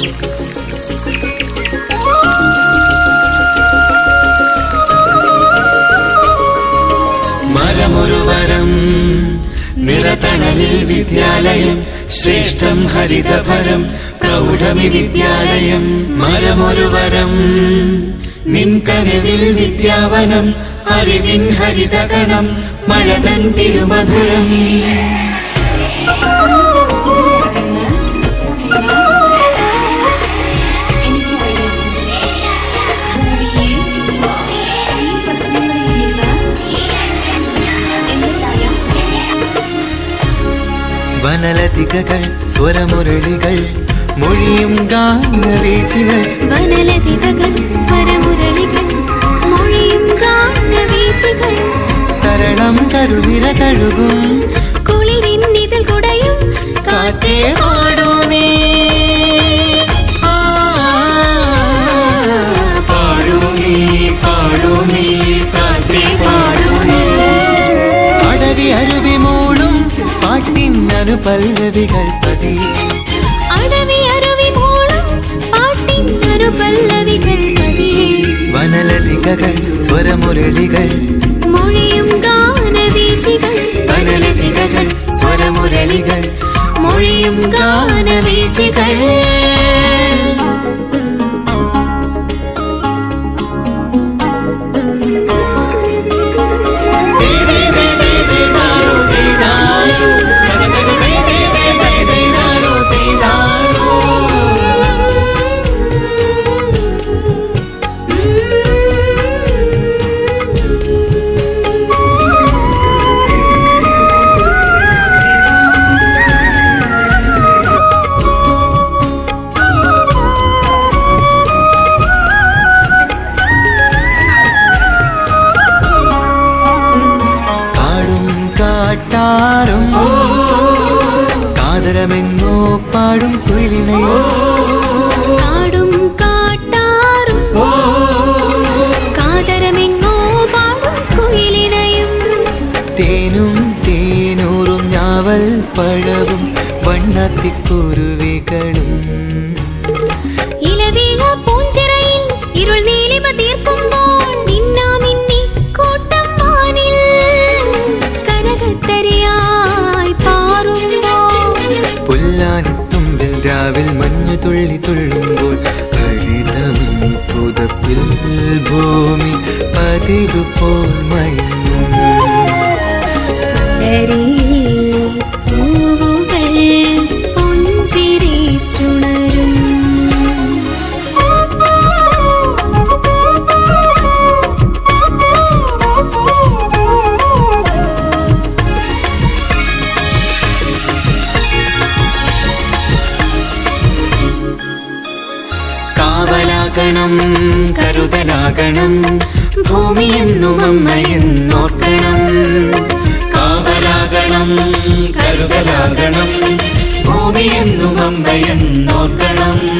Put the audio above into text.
മരമൊരു വരം നിറതണലിൽ വിദ്യാലയം ശ്രേഷ്ഠം ഹരിതപരം പ്രൗഢമി വിദ്യാലയം. മരമൊരുവരം നിൻകനവിൽ നിൻ കനവിൽ വിദ്യാവനം അറിവിൻ ഹരിതഗണം മഴതൻ തിരുമധുരം. വനലതികകൾ സ്വരമുരളികൾ മൊഴിയും ഗാനവീചികൾ. വനലതികകൾ സ്വരമുരളികൾ മൊഴിയും ഗാനവീചികൾ. തരണം കരുതിര തഴുകും കുളിരിൻ ഇതിൽ കുടയും കാറ്റേ അനുപല്ലവികൾ പതി. അടവി അരുവി മൂളം പാട്ടിന്നൊരു പല്ലവികൾ പതി. വനലതികകൾ സ്വരമുരളികൾ. മൊഴിയും ഗാനവീചികൾ വനലതികകൾ സ്വരമുരളികൾ. മൊഴിയും ഗാനവീചികൾ. കാതരമെങ്ങോ പാടും കുയിലിണയോ കാടും കാട്ടാറും കാതരമെങ്ങോ പാടും കുയിലിനയും. തേനും തേനൂറും ഞാവൽ പഴവും വണ്ണത്തിക്കുരുവികളും. തുള്ളി തുള്ളുമ്പോൾ ഹരിതമീ പുതപ്പിൽ ഭൂമി പതിവ് പോൽ മയങ്ങും കരുതലാകണം കരുതലാകണം. ഭൂമിയെന്നും അമ്മയെന്നോർക്കണം കാവലാകണം കരുതലാകണം. ഭൂമിയെന്നും അമ്മയെന്നോർക്കണം